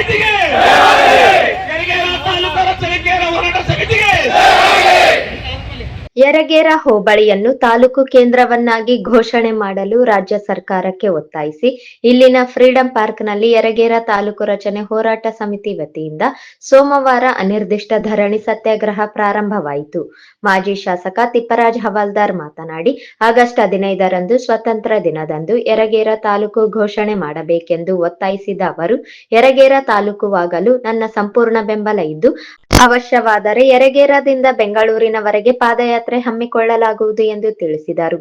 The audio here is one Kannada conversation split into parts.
ಹೋರಾಟ ಸಮಿತಿಗೆ ತೆರಿಗೆ ತಾಲೂಕು ರಚನೆ ಕೇಂದ್ರ ಹೋರಾಟ ಸಮಿತಿಗೆ ಯರಗೇರ ಹೋಬಳಿಯನ್ನು ತಾಲೂಕು ಕೇಂದ್ರವನ್ನಾಗಿ ಘೋಷಣೆ ಮಾಡಲು ರಾಜ್ಯ ಸರ್ಕಾರಕ್ಕೆ ಒತ್ತಾಯಿಸಿ, ಇಲ್ಲಿನ ಫ್ರೀಡಂ ಪಾರ್ಕ್ನಲ್ಲಿ ಯರಗೇರ ತಾಲೂಕು ರಚನೆ ಹೋರಾಟ ಸಮಿತಿ ವತಿಯಿಂದ ಸೋಮವಾರ ಅನಿರ್ದಿಷ್ಟ ಧರಣಿ ಸತ್ಯಾಗ್ರಹ ಪ್ರಾರಂಭವಾಯಿತು. ಮಾಜಿ ಶಾಸಕ ತಿಪ್ಪರಾಜ್ ಹವಾಲ್ದಾರ್ ಮಾತನಾಡಿ, ಆಗಸ್ಟ್ ಹದಿನೈದರಂದು ಸ್ವತಂತ್ರ ದಿನದಂದು ಯರಗೇರ ತಾಲೂಕು ಘೋಷಣೆ ಮಾಡಬೇಕೆಂದು ಒತ್ತಾಯಿಸಿದ ಅವರು, ಯರಗೇರ ತಾಲೂಕುವಾಗಲು ನನ್ನ ಸಂಪೂರ್ಣ ಬೆಂಬಲ ಇದ್ದು ಅವಶ್ಯವಾದರೆ ಯರಗೇರಾದಿಂದ ಬೆಂಗಳೂರಿನವರೆಗೆ ಪಾದಯಾತ್ರೆ ಹಮ್ಮಿಕೊಳ್ಳಲಾಗುವುದು ಎಂದು ತಿಳಿಸಿದರು.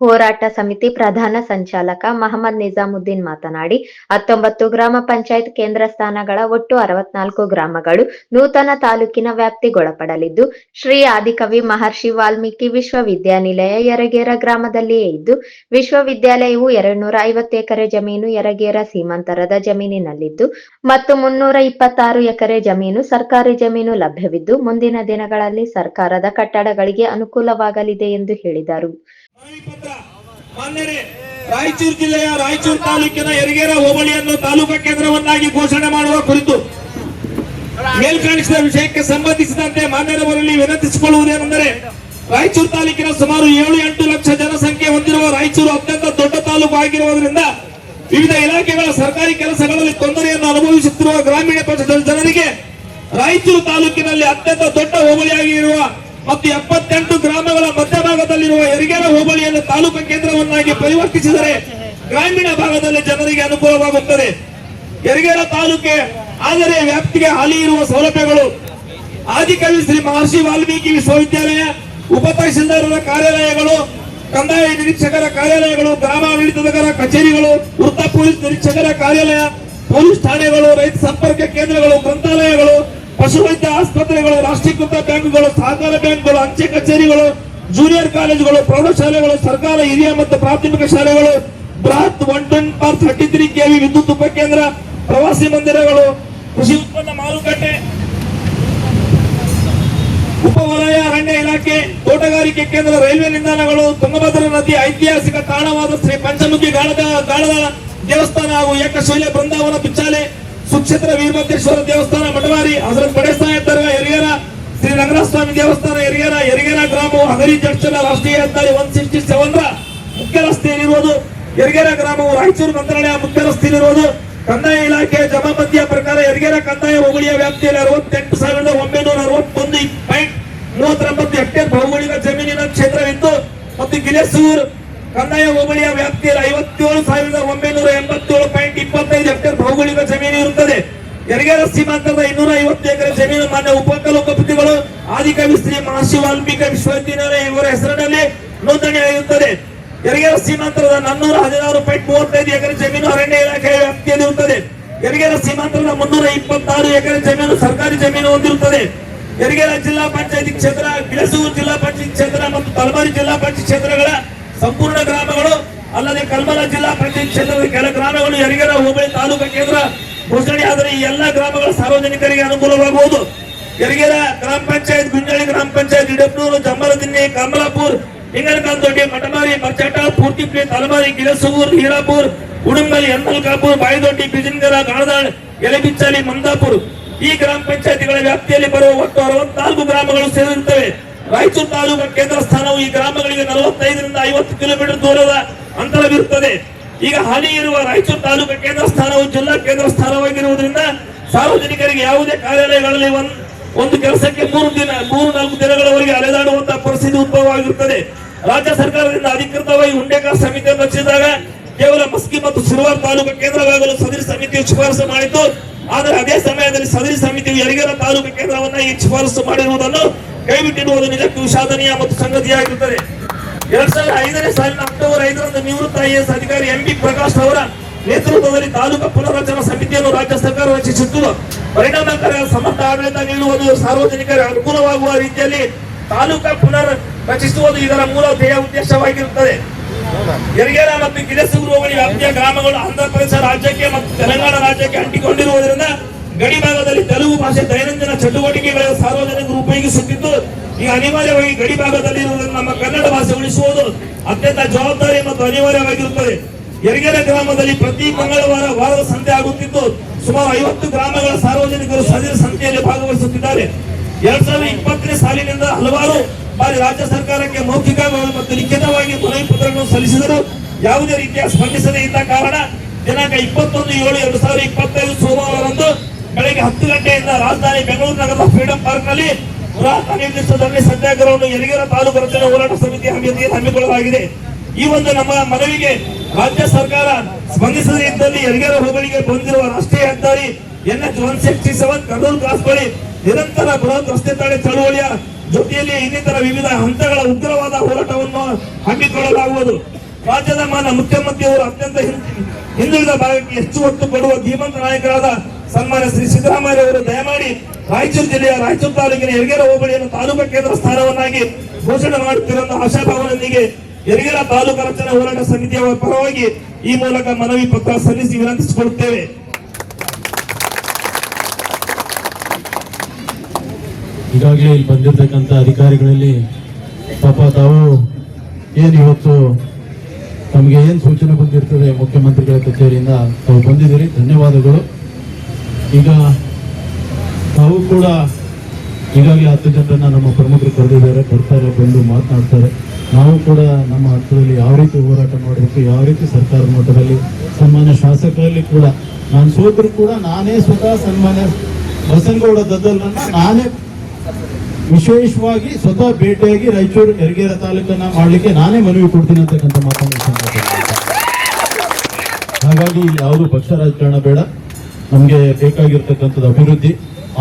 ಹೋರಾಟ ಸಮಿತಿ ಪ್ರಧಾನ ಸಂಚಾಲಕ ಮಹಮ್ಮದ್ ನಿಜಾಮುದ್ದೀನ್ ಮಾತನಾಡಿ, ಹತ್ತೊಂಬತ್ತು ಗ್ರಾಮ ಪಂಚಾಯತ್ ಕೇಂದ್ರ ಸ್ಥಾನಗಳ ಒಟ್ಟು ಅರವತ್ನಾಲ್ಕು ಗ್ರಾಮಗಳು ನೂತನ ತಾಲೂಕಿನ ವ್ಯಾಪ್ತಿಗೊಳಪಡಲಿದ್ದು, ಶ್ರೀ ಆದಿಕವಿ ಮಹರ್ಷಿ ವಾಲ್ಮೀಕಿ ವಿಶ್ವವಿದ್ಯಾನಿಲಯ ಯರಗೇರ ಗ್ರಾಮದಲ್ಲಿಯೇ ಇದ್ದು, ವಿಶ್ವವಿದ್ಯಾಲಯವು ಎರಡ್ನೂರ ಐವತ್ತು ಎಕರೆ ಜಮೀನು ಯರಗೇರ ಸೀಮಾಂತರದ ಜಮೀನಿನಲ್ಲಿದ್ದು, ಮತ್ತು ಮುನ್ನೂರ ಇಪ್ಪತ್ತಾರು ಎಕರೆ ಜಮೀನು ಸರ್ಕಾರಿ ಜಮೀನು ಲಭ್ಯವಿದ್ದು, ಮುಂದಿನ ದಿನಗಳಲ್ಲಿ ಸರ್ಕಾರದ ಕಟ್ಟಡಗಳಿಗೆ ಅನುಕೂಲವಾಗಲಿದೆ ಎಂದು ಹೇಳಿದರು. ರಾಯಚೂರು ಜಿಲ್ಲೆಯ ರಾಯಚೂರು ತಾಲೂಕಿನ ಯರಗೇರ ಹೋಬಳಿಯನ್ನು ತಾಲೂಕಾ ಕೇಂದ್ರವನ್ನಾಗಿ ಘೋಷಣೆ ಮಾಡುವ ಕುರಿತು ಮೇಲ್ಕಾಣಿಸಿದ ವಿಷಯಕ್ಕೆ ಸಂಬಂಧಿಸಿದಂತೆ ಮಾನ್ಯರವರಲ್ಲಿ ವಿನಂತಿಸಿಕೊಳ್ಳುವುದೇನೆಂದರೆ ರಾಯಚೂರು ತಾಲೂಕಿನ ಸುಮಾರು ಏಳು ಎಂಟು ಲಕ್ಷ ಜನಸಂಖ್ಯೆ ಹೊಂದಿರುವ ರಾಯಚೂರು ಅತ್ಯಂತ ದೊಡ್ಡ ತಾಲೂಕು ಆಗಿರುವುದರಿಂದ ವಿವಿಧ ಇಲಾಖೆಗಳ ಸರ್ಕಾರಿ ಕೆಲಸಗಳಲ್ಲಿ ತೊಂದರೆಯನ್ನು ಅನುಭವಿಸುತ್ತಿರುವ ಗ್ರಾಮೀಣ ಪ್ರದೇಶದ ಜನರಿಗೆ ರಾಯಚೂರು ತಾಲೂಕಿನಲ್ಲಿ ಅತ್ಯಂತ ದೊಡ್ಡ ಹೋಬಳಿಯಾಗಿ ಇರುವ ಮತ್ತು ಎಪ್ಪತ್ತೆಂಟು ಗ್ರಾಮಗಳ ಮಧ್ಯಭಾಗದಲ್ಲಿರುವ ಹೆರಿಗೆರ ಹೋಬಳಿಯನ್ನು ತಾಲೂಕು ಕೇಂದ್ರವನ್ನಾಗಿ ಪರಿವರ್ತಿಸಿದರೆ ಗ್ರಾಮೀಣ ಭಾಗದಲ್ಲಿ ಜನರಿಗೆ ಅನುಕೂಲವಾಗುತ್ತದೆ. ಹೆರಿಗೆರ ತಾಲೂಕೆ ಆದರೆ ವ್ಯಾಪ್ತಿಗೆ ಹಾಲಿ ಇರುವ ಸೌಲಭ್ಯಗಳು ಆದಿಕವಿ ಶ್ರೀ ಮಹರ್ಷಿ ವಾಲ್ಮೀಕಿ ವಿಶ್ವವಿದ್ಯಾಲಯ ಉಪ ತಹಶೀಲ್ದಾರರ ಕಾರ್ಯಾಲಯಗಳು, ಕಂದಾಯ ನಿರೀಕ್ಷಕರ ಕಾರ್ಯಾಲಯಗಳು, ಗ್ರಾಮಾಡಳಿತದಗರ ಕಚೇರಿಗಳು, ವೃತ್ತ ಪೊಲೀಸ್ ನಿರೀಕ್ಷಕರ ಕಾರ್ಯಾಲಯ, ಪೊಲೀಸ್ ಠಾಣೆಗಳು, ರೈತ ಸಂಪರ್ಕ ಕೇಂದ್ರಗಳು, ಗ್ರಂಥಾಲಯಗಳು, ಪಶುವೈದ್ಯ ಆಸ್ಪತ್ರೆಗಳು, ರಾಷ್ಟ್ರೀಕೃತ ಬ್ಯಾಂಕ್ಗಳು ಸಹಕಾರ ಬ್ಯಾಂಕ್ಗಳು, ಅಂಚೆ ಕಚೇರಿಗಳು ಜೂನಿಯರ್ ಕಾಲೇಜುಗಳು ಪ್ರೌಢಶಾಲೆಗಳು, ಸರ್ಕಾರ ಹಿರಿಯ ಮತ್ತು ಪ್ರಾಥಮಿಕ ಶಾಲೆಗಳು, ಬೃಹತ್ one ten per thirty three KV ವಿದ್ಯುತ್ ಉಪಕೇಂದ್ರ, ಪ್ರವಾಸಿ ಮಂದಿರಗಳು, ಕೃಷಿ ಉತ್ಪನ್ನ ಮಾರುಕಟ್ಟೆ ಉಪವಲಯ ಅರಣ್ಯ ಇಲಾಖೆ, ತೋಟಗಾರಿಕೆ ಕೇಂದ್ರ, ರೈಲ್ವೆ ನಿಲ್ದಾಣಗಳು, ತುಂಗಭದ್ರಾ ನದಿ, ಐತಿಹಾಸಿಕ ತಾಣವಾದ ಶ್ರೀ ಪಂಚಮುಖಿ ಗಾಳದ ಗಾಳದ ದೇವಸ್ಥಾನ ಹಾಗೂ ಏಕಶೈಲ ಬೃಂದಾವನ ಬಿಚ್ಚಾಲೆ ಸುಕ್ಷೇತ್ರ ವೀರಭದ್ರೇಶ್ವರ ದೇವಸ್ಥಾನ, ಮಠವಾರಿ, ಹಜರತ್ ಬಡೆ ಇದ್ದಾರೆ ಹಿರಿಯರ ಶ್ರೀ ರಂಗನಾಥಸ್ವಾಮಿ ದೇವಸ್ಥಾನ ಎರಿಗೆರ ಎರಿಗೆರ ಗ್ರಾಮವು ಹಗರಿ ಜಂಕ್ಷನ್ ರಾಷ್ಟ್ರೀಯ ಹೆದ್ದಾರಿ ಒನ್ ಸಿಕ್ಸ್ಟಿ ಸೆವೆನ್ ರ ಮುಖ್ಯ ರಸ್ತೆಯಲ್ಲಿರುವುದು. ಎರಿಗೆರ ಗ್ರಾಮವು ರಾಯಚೂರು ಮಂತ್ರಾಲಯ ಮುಖ್ಯ ರಸ್ತೆಯಲ್ಲಿರುವುದು. ಕಂದಾಯ ಇಲಾಖೆಯ ಜಮಾಬಂದಿಯ ಪ್ರಕಾರ ಎರಿಗೆರ ಕಂದಾಯ ಹೋಬಳಿಯ ವ್ಯಾಪ್ತಿಯಲ್ಲಿ ಅರವತ್ತೆಂಟು ಸಾವಿರದ ಒಂಬೈನೂರ ಅರವತ್ತೊಂದು ಪಾಯಿಂಟ್ ಮೂವತ್ತೊಂಬತ್ತು ಹೆಕ್ಟೇರ್ ಭೌಗೋಳಿಕ ಜಮೀನಿನ ಕ್ಷೇತ್ರವಿದ್ದು, ಮತ್ತು ಗಿಲೆಸೂರು ಕಂದಾಯ ಹೋಬಳಿಯ ವ್ಯಾಪ್ತಿಯಲ್ಲಿ ಐವತ್ತೇಳು ಸಾವಿರದ ಒಂಬೈನೂರ ಎಂಬತ್ತೇಳು ಪಾಯಿಂಟ್ ಇಪ್ಪತ್ತೈದು ಹೆಕ್ಟೇರ್ ಭೌಗೋಳಿಕ ಜಮೀನು ಇರುತ್ತದೆ. ಯರಿಗೇರ ಸೀಮಾಂತರದ ಇನ್ನೂರ ಐವತ್ತು ಎಕರೆ ಜಮೀನು ಮಾನ್ಯ ಉಪಕುಲಪತಿಗಳು ಆದಿಕವಿ ಶ್ರೀ ಮಹರ್ಷಿ ವಾಲ್ಮೀಕಿ ವಿಶ್ವವಿದ್ಯಾಲಯ ಇವರ ಹೆಸರಿನಲ್ಲಿ ನೋಂದಣಿಯಾಗಿರುತ್ತದೆ ಎರಗೇರ ಸೀಮಾಂತರದ ನಾನ್ನೂರ ಹದಿನಾರು ಪಾಯಿಂಟ್ ಮೂವತ್ತೈದು ಎಕರೆ ಜಮೀನು ಅರಣ್ಯ ಇಲಾಖೆಯ ವ್ಯಾಪ್ತಿಯಲ್ಲಿ ಇರುತ್ತದೆ. ಎರಗೇರ ಸೀಮಾಂತರದ ಮುನ್ನೂರ ಇಪ್ಪತ್ತಾರು ಎಕರೆ ಜಮೀನು ಸರ್ಕಾರಿ ಜಮೀನು ಹೊಂದಿರುತ್ತದೆ. ಎರಗೇರ ಜಿಲ್ಲಾ ಪಂಚಾಯತಿ ಕ್ಷೇತ್ರ, ಬಿಳಸೂರು ಜಿಲ್ಲಾ ಪಂಚಾಯತ್ ಕ್ಷೇತ್ರ ಮತ್ತು ತಲಬಾರಿ ಜಿಲ್ಲಾ ಪಂಚಾಯತ್ ಕ್ಷೇತ್ರಗಳ ಸಂಪೂರ್ಣ ಗ್ರಾಮಗಳು, ಅಲ್ಲದೆ ಕಲ್ಮಲ ಜಿಲ್ಲಾ ಪಂಚಾಯತ್ ಕ್ಷೇತ್ರದ ಕೆಲ ಗ್ರಾಮಗಳು ಎರಗೇರ ಹೋಬಳಿ ತಾಲೂಕು ಕೇಂದ್ರ ಘೋಷಣೆಯಾದರೆ ಈ ಎಲ್ಲಾ ಗ್ರಾಮಗಳ ಸಾರ್ವಜನಿಕರಿಗೆ ಅನುಕೂಲವಾಗುವುದು ಯರಿಗೇರ ಗ್ರಾಮ ಪಂಚಾಯತ್ ಗುಂಜಾಳಿ ಗ್ರಾಮ ಪಂಚಾಯತ್ ಇಡಪ್ನೂರು ಜಂಬಲದಿನ್ನಿ ಕಮಲಾಪುರ್ ಹಿಂಗನಕಾಂತೊಡ್ಡಿ ಮಟಮಾರಿ ಮರ್ಚಟ, ಪೂರ್ತಿಪ್ಲಿ, ತಲಮಾರಿ ಗಿಲಸೂರ್ ಹೀರಾಪುರ್, ಉಡುಂಬಲ್ ಕಾಪುರ್ ಬಾಯಿದೊಡ್ಡಿ, ಬಿಜಿನ್ಗರ, ಗಾಣದಾಳ್, ಎಲೆಬಿಚ್ಚಾಲಿ, ಮಂದಾಪುರ್. ಈ ಗ್ರಾಮ ಪಂಚಾಯತಿಗಳ ವ್ಯಾಪ್ತಿಯಲ್ಲಿ ಬರುವ ಒಟ್ಟು ಅರವತ್ನಾಲ್ಕು ಗ್ರಾಮಗಳು ಸೇರಿರುತ್ತವೆ. ರಾಯಚೂರು ತಾಲೂಕು ಕೇಂದ್ರ ಸ್ಥಾನವು ಈ ಗ್ರಾಮಗಳಿಗೆ ನಲವತ್ತೈದರಿಂದ ಐವತ್ತು ಕಿಲೋಮೀಟರ್ ದೂರದ ಅಂತರವಿರುತ್ತದೆ. ಈಗ ಹಾಲಿ ಇರುವ ರಾಯಚೂರು ತಾಲೂಕು ಕೇಂದ್ರ ಸ್ಥಾನವು ಜಿಲ್ಲಾ ಕೇಂದ್ರ ಸ್ಥಾನವಾಗಿರುವುದರಿಂದ ಸಾರ್ವಜನಿಕರಿಗೆ ಯಾವುದೇ ಕಾರ್ಯಾಲಯಗಳಲ್ಲಿ ಒಂದ್ ಒಂದು ಕೆಲಸಕ್ಕೆ ಮೂರು ದಿನ, ಮೂರು ನಾಲ್ಕು ದಿನಗಳವರೆಗೆ ಅಲೆದಾಡುವಂತಹ ಪರಿಸ್ಥಿತಿ ಉದ್ಭವವಾಗಿರುತ್ತದೆ. ರಾಜ್ಯ ಸರ್ಕಾರದಿಂದ ಅಧಿಕೃತವಾಗಿ ಹುಂಡೇಕಾರ್ ಸಮಿತಿಯನ್ನು ರಚಿಸಿದಾಗ ಕೇವಲ ಮಸ್ಕಿ ಮತ್ತು ಸಿರುವಾರ್ ತಾಲೂಕು ಕೇಂದ್ರವಾಗಲು ಸದರಿ ಸಮಿತಿಯು ಶಿಫಾರಸು ಮಾಡಿತು ಆದರೆ ಅದೇ ಸಮಯದಲ್ಲಿ ಸದರಿ ಸಮಿತಿಯು ಯರಿಗರ ತಾಲೂಕು ಕೇಂದ್ರವನ್ನ ಈ ಶಿಫಾರಸು ಮಾಡಿರುವುದನ್ನು ಕೈಬಿಟ್ಟಿರುವುದು ನಿಜಕ್ಕೂ ವಿಷಾದನೀಯ ಮತ್ತು ಸಂಗತಿಯಾಗಿರುತ್ತದೆ. ಎರಡ್ ಸಾವಿರದ ಐದನೇ ಸಾಲಿನ ಅಕ್ಟೋಬರ್ ಐದರಂದು ನಿವೃತ್ತ ಐಎಎಸ್ ಅಧಿಕಾರಿ ಎಂ ಪ್ರಕಾಶ್ ಅವರ ನೇತೃತ್ವದಲ್ಲಿ ತಾಲೂಕು ಪುನರ್ರಚನಾ ಸಮಿತಿಯನ್ನು ರಾಜ್ಯ ಸರ್ಕಾರ ರಚಿಸಿತ್ತು ಪರಿಣಾಮಕಾರಿ ಸಮರ್ಥ ಆಡಳಿತ ನೀಡುವುದು ಸಾರ್ವಜನಿಕರಿಗೆ ಅನುಕೂಲವಾಗುವ ರೀತಿಯಲ್ಲಿ ತಾಲೂಕು ಪುನರ್ ರಚಿಸುವುದು ಇದರ ಮೂಲ ಧ್ಯೇಯ ಉದ್ದೇಶವಾಗಿರುತ್ತದೆ. ಯರಗೇರ ಮತ್ತು ಗಿಡಸೂರು ಹೋಬಳಿ ವ್ಯಾಪ್ತಿಯ ಗ್ರಾಮಗಳು ಆಂಧ್ರಪ್ರದೇಶ ರಾಜ್ಯಕ್ಕೆ ಮತ್ತು ತೆಲಂಗಾಣ ರಾಜ್ಯಕ್ಕೆ ಅಂಟಿಕೊಂಡಿರುವುದರಿಂದ ಗಡಿ ಭಾಗದಲ್ಲಿ ತೆಲುಗು ಭಾಷೆ ದೈನಂದಿನ ಚಟುವಟಿಕೆಗಳ ಸಾರ್ವಜನಿಕರು ಉಪಯೋಗಿಸುತ್ತಿದ್ದು ಈಗ ಅನಿವಾರ್ಯವಾಗಿ ಗಡಿ ಭಾಗದಲ್ಲಿ ನಮ್ಮ ಕನ್ನಡ ಭಾಷೆ ಉಳಿಸುವುದು ಅತ್ಯಂತ ಜವಾಬ್ದಾರಿ ಮತ್ತು ಅನಿವಾರ್ಯವಾಗಿರುತ್ತದೆ. ಯರಗೇರ ಗ್ರಾಮದಲ್ಲಿ ಪ್ರತಿ ಮಂಗಳವಾರ ವಾರದ ಸಂತೆ ಆಗುತ್ತಿದ್ದು, ಸುಮಾರು ಐವತ್ತು ಗ್ರಾಮಗಳ ಸಾರ್ವಜನಿಕರು ಸದಿರ ಸಂತೆಯಲ್ಲಿ ಭಾಗವಹಿಸುತ್ತಿದ್ದಾರೆ. ಎರಡ್ ಸಾವಿರದ ಇಪ್ಪತ್ತನೇ ಸಾಲಿನಿಂದ ಹಲವಾರು ಬಾರಿ ರಾಜ್ಯ ಸರ್ಕಾರಕ್ಕೆ ಮೌಖಿಕ ಮತ್ತು ಲಿಖಿತವಾಗಿ ಮನವಿ ಪತ್ರಗಳನ್ನು ಸಲ್ಲಿಸಿದರು ಯಾವುದೇ ರೀತಿಯ ಸ್ಪಂದಿಸದೇ ಇದ್ದ ಕಾರಣ ದಿನಾಂಕ ಇಪ್ಪತ್ತೊಂದು ಏಳು ಎರಡು ಸಾವಿರದ ಇಪ್ಪತ್ತೈದು ಸೋಮವಾರದಂದು ಬೆಳಗ್ಗೆ ಹತ್ತು ಗಂಟೆಯಿಂದ ರಾಜಧಾನಿ ಬೆಂಗಳೂರು ನಗರದ ಫ್ರೀಡಂ ಪಾರ್ಕ್ನಲ್ಲಿ ಪುರಾತನ ಅನಿರ್ದಿಷ್ಟದಲ್ಲಿ ಸತ್ಯಾಗ್ರಹವನ್ನು ಯರಗೇರ ತಾಲೂಕು ರಚನೆ ಹೋರಾಟ ಸಮಿತಿ ಹಮ್ಮಿಕೊಳ್ಳಲಾಗಿದೆ. ಈ ಒಂದು ನಮ್ಮ ಮನವಿಗೆ ರಾಜ್ಯ ಸರ್ಕಾರ ಸ್ಪಂದಿಸದೇ ಇದ್ದಲ್ಲಿ ಯರಗೇರ ಹೋಬಳಿಗೆ ಬಂದಿರುವ ರಾಷ್ಟ್ರೀಯ ಹೆದ್ದಾರಿ N H one sixty seven Kadur cross ಬಳಿ ನಿರಂತರ ಬೃಹತ್ ರಸ್ತೆ ತಡೆ ಚಳುವಳಿಯ ಜೊತೆಯಲ್ಲಿ ಇನ್ನಿತರ ವಿವಿಧ ಹಂತಗಳ ಉಗ್ರವಾದ ಹೋರಾಟವನ್ನು ಹಮ್ಮಿಕೊಳ್ಳಲಾಗುವುದು. ರಾಜ್ಯದ ಮಾನ ಮುಖ್ಯಮಂತ್ರಿಯವರು ಅತ್ಯಂತ ಹಿಂದುಳಿದ ಭಾಗಕ್ಕೆ ಹೆಚ್ಚು ಒತ್ತು ಕೊಡುವ ಧೀಮಂತ ನಾಯಕರಾದ ಸನ್ಮಾನ್ಯ ಶ್ರೀ ಸಿದ್ದರಾಮಯ್ಯ ಅವರು ದಯಮಾಡಿ ರಾಯಚೂರು ಜಿಲ್ಲೆಯ ರಾಯಚೂರು ತಾಲೂಕಿನ ಯರಗೇರ ಹೋಬಳಿಯನ್ನು ತಾಲೂಕು ಕೇಂದ್ರ ಸ್ಥಾನವನ್ನಾಗಿ ಘೋಷಣೆ ಮಾಡುತ್ತಿರುವ ಆಶಾಭಾವನೊಂದಿಗೆ ಯರಗೇರ ತಾಲೂಕು ರಚನೆ ಹೋರಾಟ ಸಮಿತಿಯ ಪರವಾಗಿ ಈ ಮೂಲಕ ಮನವಿ ಪತ್ರ ಸಲ್ಲಿಸಿ ವಿನಂತಿಸಿಕೊಳ್ಳುತ್ತೇವೆ ಈಗಾಗಲೇ ಇಲ್ಲಿ ಬಂದಿರತಕ್ಕಂಥ ಅಧಿಕಾರಿಗಳಲ್ಲಿ ಪಾಪ ತಾವು ಏನು ಇವತ್ತು ತಮಗೆ ಏನು ಸೂಚನೆ ಬಂದಿರ್ತದೆ ಮುಖ್ಯಮಂತ್ರಿಗಳ ಕಚೇರಿಯಿಂದ ತಾವು ಬಂದಿದ್ದೀರಿ, ಧನ್ಯವಾದಗಳು. ಈಗ ತಾವು ಕೂಡ ಈಗಾಗಲೇ ಹತ್ತು ಜನರನ್ನ ನಮ್ಮ ಪ್ರಮುಖರು ಕರೆದಿದ್ದಾರೆ, ಬರ್ತಾರೆ, ಬಂದು ಮಾತನಾಡ್ತಾರೆ. ನಾವು ಕೂಡ ನಮ್ಮ ಹತ್ತಿರದಲ್ಲಿ ಯಾವ ರೀತಿ ಹೋರಾಟ ಮಾಡಬೇಕು, ಯಾವ ರೀತಿ ಸರ್ಕಾರ ಮಟ್ಟದಲ್ಲಿ ಸನ್ಮಾನ್ಯ ಶಾಸಕರಲ್ಲಿ ಕೂಡ ನಾನು ಸೋತರು ಕೂಡ ನಾನೇ ಸ್ವತಃ ಸನ್ಮಾನ್ಯ ಬಸನಗೌಡ ದದ್ದಲ್ರನ್ನ ನಾನೇ ವಿಶೇಷವಾಗಿ ಸ್ವತಃ ಭೇಟಿಯಾಗಿ ರಾಯಚೂರು ಯರಗೇರ ತಾಲೂಕನ್ನ ಮಾಡಲಿಕ್ಕೆ ನಾನೇ ಮನವಿ ಕೊಡ್ತೀನಿ ಅಂತಕ್ಕಂಥ ಮಾತನ್ನು ಹಾಗಾಗಿ ಯಾವುದು ಪಕ್ಷ ರಾಜಕಾರಣ ಬೇಡ. ನಮಗೆ ಬೇಕಾಗಿರ್ತಕ್ಕಂಥದ್ದು ಅಭಿವೃದ್ಧಿ.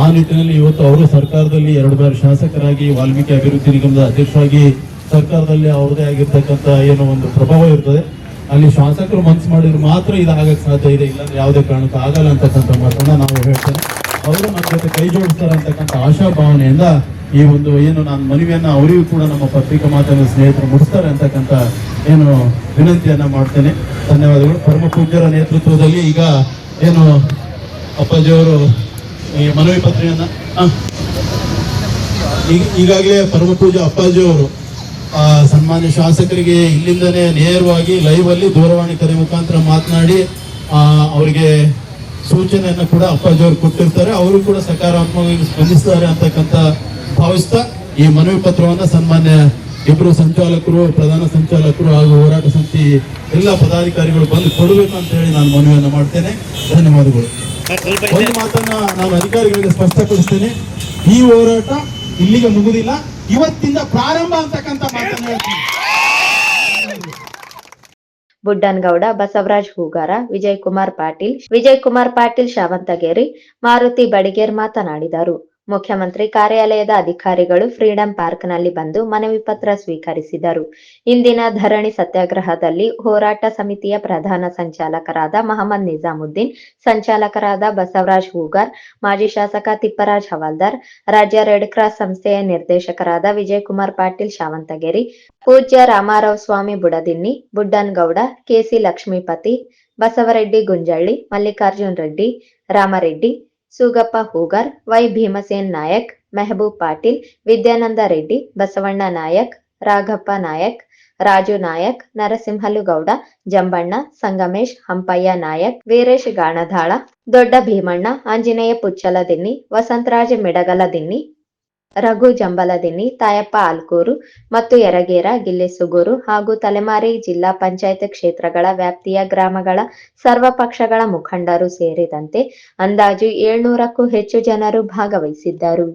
ಆ ನಿಟ್ಟಿನಲ್ಲಿ ಇವತ್ತು ಅವರು ಸರ್ಕಾರದಲ್ಲಿ ಎರಡು ಬಾರಿ ಶಾಸಕರಾಗಿ, ವಾಲ್ಮೀಕಿ ಅಭಿವೃದ್ಧಿ ನಿಗಮದ ಅಧ್ಯಕ್ಷರಾಗಿ ಸರ್ಕಾರದಲ್ಲಿ ಅವ್ರದೇ ಆಗಿರ್ತಕ್ಕಂಥ ಏನೋ ಒಂದು ಪ್ರಭಾವ ಇರ್ತದೆ. ಅಲ್ಲಿ ಶಾಸಕರು ಮನ್ಸು ಮಾಡಿದ್ರೆ ಮಾತ್ರ ಇದಾಗಕ್ಕೆ ಸಾಧ್ಯ ಇದೆ, ಇಲ್ಲಾಂದ್ರೆ ಯಾವುದೇ ಕಾರಣಕ್ಕೂ ಆಗಲ್ಲ ಅಂತಕ್ಕಂಥ ಮಾತನ್ನ ನಾವು ಹೇಳ್ತೇನೆ. ಅವರು ನಮ್ಮ ಜೊತೆ ಕೈ ಜೋಡಿಸ್ತಾರೆ ಅಂತಕ್ಕಂಥ ಆಶಾಭಾವನೆಯಿಂದ ಈ ಒಂದು ಏನು ನಾನು ಮನವಿಯನ್ನು ಅವರಿಗೂ ಕೂಡ ನಮ್ಮ ಪತ್ರಿಕಾ ಮಾತನ್ನು ಸ್ನೇಹಿತರು ಮುಡಿಸ್ತಾರೆ ಅಂತಕ್ಕಂಥ ಏನು ವಿನಂತಿಯನ್ನು ಮಾಡ್ತೇನೆ. ಧನ್ಯವಾದಗಳು. ಪರಮ ಪೂಜ್ಯರ ನೇತೃತ್ವದಲ್ಲಿ ಈಗ ಏನು ಅಪ್ಪಾಜಿಯವರು ಈ ಮನವಿ ಪತ್ರಿಯನ್ನ ಈಗಾಗಲೇ ಪರಮ ಪೂಜಾ ಅಪ್ಪಾಜಿಯವರು ಸನ್ಮಾನ್ಯ ಶಾಸಕರಿಗೆ ಇಲ್ಲಿಂದನೇ ನೇರವಾಗಿ ಲೈವ್ ಅಲ್ಲಿ ದೂರವಾಣಿ ಕರೆ ಮುಖಾಂತರ ಮಾತನಾಡಿ ಅವರಿಗೆ ಸೂಚನೆಯನ್ನು ಕೂಡ ಅಪ್ಪಾಜಿ ಅವರು ಕೊಟ್ಟಿರ್ತಾರೆ. ಅವರು ಕೂಡ ಸಕಾರಾತ್ಮಕವಾಗಿ ಸ್ಪಂದಿಸ್ತಾರೆ ಅಂತಕ್ಕಂಥ ಭಾವಿಸ್ತಾ ಈ ಮನವಿ ಪತ್ರವನ್ನ ಸನ್ಮಾನ್ಯ ಇಬ್ಬರು ಸಂಚಾಲಕರು, ಪ್ರಧಾನ ಸಂಚಾಲಕರು ಹಾಗೂ ಹೋರಾಟ ಸಮಿತಿ ಎಲ್ಲ ಪದಾಧಿಕಾರಿಗಳು ಬಂದು ಕೊಡಬೇಕು ಅಂತ ಹೇಳಿ ನಾನು ಮನವಿಯನ್ನು ಮಾಡ್ತೇನೆ. ಧನ್ಯವಾದಗಳು. ಒಂದು ಮಾತನ್ನ ನಾನು ಅಧಿಕಾರಿಗಳಿಗೆ ಸ್ಪಷ್ಟಪಡಿಸ್ತೇನೆ. ಈ ಹೋರಾಟ ಇಲ್ಲಿಗೆ ಮುಗುದಿಲ್ಲ. ಇವತ್ತಿಂದ ಪ್ರಾರಂಭ ಅಂತಕ್ಕಂಥ ಮಾತನ್ನ ಹೇಳ್ತೀನಿ. ಬುಡ್ಡನ್ಗೌಡ, ಬಸವರಾಜ್ ಹೂಗಾರ, ವಿಜಯ್ ಕುಮಾರ್ ಪಾಟೀಲ್, ವಿಜಯ್ ಕುಮಾರ್ ಪಾಟೀಲ್, ಶಾವಂತಗೇರಿ, ಮಾರುತಿ ಬಡಿಗೇರ್ ಮಾತನಾಡಿದರು. ಮುಖ್ಯಮಂತ್ರಿ ಕಾರ್ಯಾಲಯದ ಅಧಿಕಾರಿಗಳು ಫ್ರೀಡಂ ಪಾರ್ಕ್ನಲ್ಲಿ ಬಂದು ಮನವಿ ಪತ್ರ ಸ್ವೀಕರಿಸಿದರು. ಇಂದಿನ ಧರಣಿ ಸತ್ಯಾಗ್ರಹದಲ್ಲಿ ಹೋರಾಟ ಸಮಿತಿಯ ಪ್ರಧಾನ ಸಂಚಾಲಕರಾದ ಮಹಮ್ಮದ್ ನಿಜಾಮುದ್ದೀನ್, ಸಂಚಾಲಕರಾದ ಬಸವರಾಜ್ ಹೂಗಾರ್, ಮಾಜಿ ಶಾಸಕ ತಿಪ್ಪರಾಜ್ ಹವಾಲ್ದಾರ್, ರಾಜ್ಯ ರೆಡ್ ಕ್ರಾಸ್ ಸಂಸ್ಥೆಯ ನಿರ್ದೇಶಕರಾದ ವಿಜಯಕುಮಾರ್ ಪಾಟೀಲ್ ಶಾವಂತಗೇರಿ, ಪೂಜ್ಯ ರಾಮಾರಾವ್ ಸ್ವಾಮಿ ಬುಡದಿನ್ನಿ ಬುಡ್ಡನ್ಗೌಡ ಕೆಸಿ ಲಕ್ಷ್ಮೀಪತಿ, ಬಸವರೆಡ್ಡಿ ಗುಂಜಳ್ಳಿ, ಮಲ್ಲಿಕಾರ್ಜುನ್ ರೆಡ್ಡಿ, ರಾಮರೆಡ್ಡಿ ಸುಗಪ್ಪ ಹೂಗಾರ್, ವೈ. ಭೀಮಸೇನ್ ನಾಯಕ್, ಮೆಹಬೂಬ್ ಪಾಟೀಲ್, ವಿದ್ಯಾನಂದ ರೆಡ್ಡಿ, ಬಸವಣ್ಣ ನಾಯಕ್, ರಾಘಪ್ಪ ನಾಯಕ್, ರಾಜು ನಾಯಕ್ ನರಸಿಂಹಲುಗೌಡ ಜಂಬಣ್ಣ, ಸಂಗಮೇಶ್, ಹಂಪಯ್ಯ ನಾಯಕ್, ವೀರೇಶ್ ಗಾಣಧಾಳ, ದೊಡ್ಡ ಭೀಮಣ್ಣ, ಆಂಜನೇಯ ಪುಚ್ಚಲದಿನ್ನಿ, ವಸಂತರಾಜ ಮಿಡಗಲದಿನ್ನಿ ರಘು ಜಂಬಲದಿನ್ನಿ, ತಾಯಪ್ಪ ಆಲ್ಕೂರು ಮತ್ತು ಯರಗೇರ ಗಿಲ್ಲೆಸುಗೂರು ಹಾಗೂ ತಲೆಮಾರಿ ಜಿಲ್ಲಾ ಪಂಚಾಯತ್ ಕ್ಷೇತ್ರಗಳ ವ್ಯಾಪ್ತಿಯ ಗ್ರಾಮಗಳ ಸರ್ವ ಪಕ್ಷಗಳ ಮುಖಂಡರು ಸೇರಿದಂತೆ ಅಂದಾಜು ಏಳ್ನೂರಕ್ಕೂ ಹೆಚ್ಚು ಜನರು ಭಾಗವಹಿಸಿದ್ದರು.